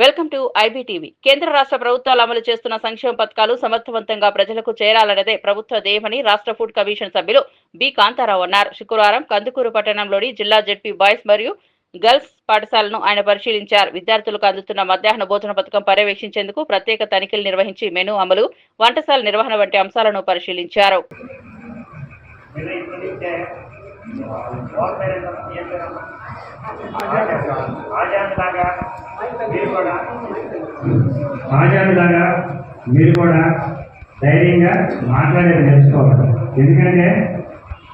Welcome to IBTV. కేంద్ర రాష్ట్ర ప్రభుత్వాలు అమలు చేస్తున్న సంక్షేమ పథకాలు సమర్థవంతంగా ప్రజలకు చేరాలన్నదే ప్రభుత్వ ధ్యేయమని రాష్ట్ర ఫుడ్ కమిషన్ సభ్యులు బి. కాంతారావు అన్నారు. శుక్రవారం కందుకూరు పట్టణంలోని జిల్లా జెడ్పీ బాయ్స్ మరియు గర్ల్స్ పాఠశాలను ఆయన పరిశీలించారు. విద్యార్థులకు అందుతున్న మధ్యాహ్న భోజన పథకం పర్యవేక్షించేందుకు ప్రత్యేక తనిఖీలు నిర్వహించి మెను అమలు వంటశాల నిర్వహణ వంటి అంశాలను పరిశీలించారు. మీరు ఇప్పుడు మీరు కూడా ధైర్యంగా మాట్లాడేది నేర్చుకోవాలి. ఎందుకంటే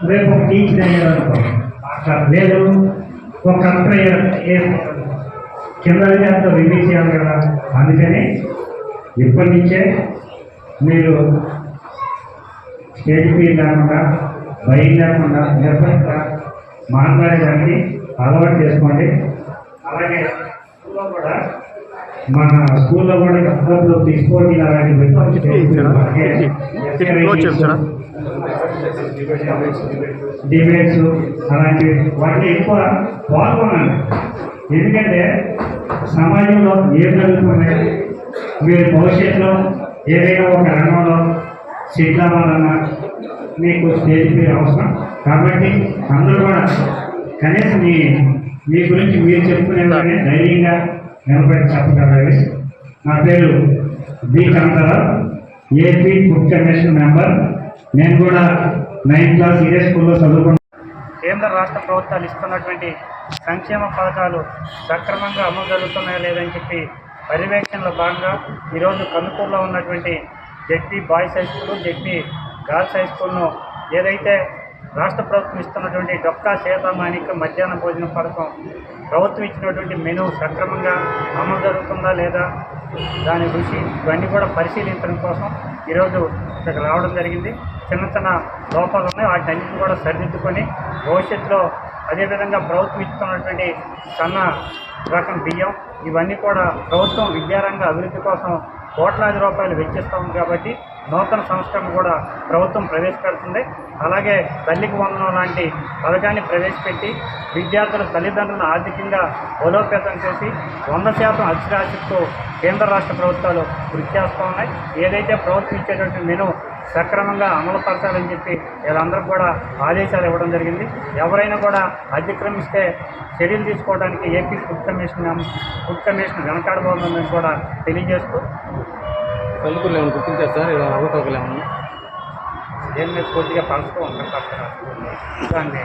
రేపు ఒక టీచర్ అయ్యారు లేదు ఒక కలెక్టర్ కింద అంతా రివ్యూ చేయాలి కదా. అందుకని ఇప్పటి నుంచే మీరు స్టేట్ ఫీల్ కాకుండా భయం లేకుండా నిర్భయంగా మాట్లాడేదానికి అలవాటు చేసుకోండి. అలాగే స్కూల్లో కూడా మన స్కూల్లో కూడా అప్పుడప్పుడు తీసుకోండి. చేస్తారా? డిబేట్స్ అలాంటివి వాటిని ఎక్కువ పాల్గొనండి ఎందుకంటే సమాజంలో ఏం జరుగుతున్నాయి? మీరు భవిష్యత్తులో ఏదైనా ఒక రంగంలో సెటిల్ అవ్వాలన్నా మీకు స్టేజ్ పేరు అవసరం. కాబట్టి అందరూ కూడా కనీసం మీ మీ గురించి మీరు చెప్పుకునే వారిని ధైర్యంగా నిలబడి చెప్పగలగాలి నా పేరు B. Kantharao AP food commission member. నేను కూడా నైన్త్ క్లాస్ ఇదే స్కూల్లో చదువుకున్నాను కేంద్ర రాష్ట్ర ప్రభుత్వాలు ఇస్తున్నటువంటి సంక్షేమ పథకాలు సక్రమంగా అమలు జరుగుతున్నాయా లేదని చెప్పి పర్యవేక్షణలో భాగంగా ఈరోజు కందుకూరులో ఉన్నటువంటి ZP boys high school ZP girls high స్కూల్ను ఏదైతే రాష్ట్ర ప్రభుత్వం ఇస్తున్నటువంటి డొక్కా సీతామానిక మధ్యాహ్న భోజన పథకం ప్రభుత్వం ఇచ్చినటువంటి మెనూ సక్రమంగా అమలు జరుగుతుందా లేదా దాని రుచి ఇవన్నీ కూడా పరిశీలించడం కోసం ఈరోజు ఇక్కడికి రావడం జరిగింది. చిన్న చిన్న లోపాలు ఉన్నాయి వాటి అన్నింటిని కూడా సరిదిద్దుకొని భవిష్యత్తులో అదేవిధంగా ప్రభుత్వం ఇస్తున్నటువంటి సన్న రకం బియ్యం ఇవన్నీ కూడా ప్రభుత్వం విద్యారంగ అభివృద్ధి కోసం కోట్లాది రూపాయలు వెచ్చిస్తాం కాబట్టి నూతన సంస్కరణ కూడా ప్రభుత్వం ప్రవేశపెడుతుంది. అలాగే తల్లికి వందనం లాంటి పథకాన్ని ప్రవేశపెట్టి విద్యార్థుల తల్లిదండ్రులను ఆర్థికంగా బలోపేతం చేసి వంద శాతం అక్షరాస్యతతో కేంద్ర రాష్ట్ర ప్రభుత్వాలు కృషి చేస్తూ ఉన్నాయి. ఏదైతే ప్రభుత్వం ఇచ్చేటువంటి మెను సక్రమంగా అమలు పరచాలని చెప్పి వీళ్ళందరూ కూడా ఆదేశాలు ఇవ్వడం జరిగింది. ఎవరైనా కూడా అతిక్రమిస్తే చర్యలు తీసుకోవడానికి AP food commission food commission వెనకాడబోతుందని కూడా తెలియజేస్తూ కలుపులు ఏమైనా గుర్తించారు సార్? ఇలా అవకతవకలు ఏమన్నా మీద పూర్తిగా ఉంటారు దాన్ని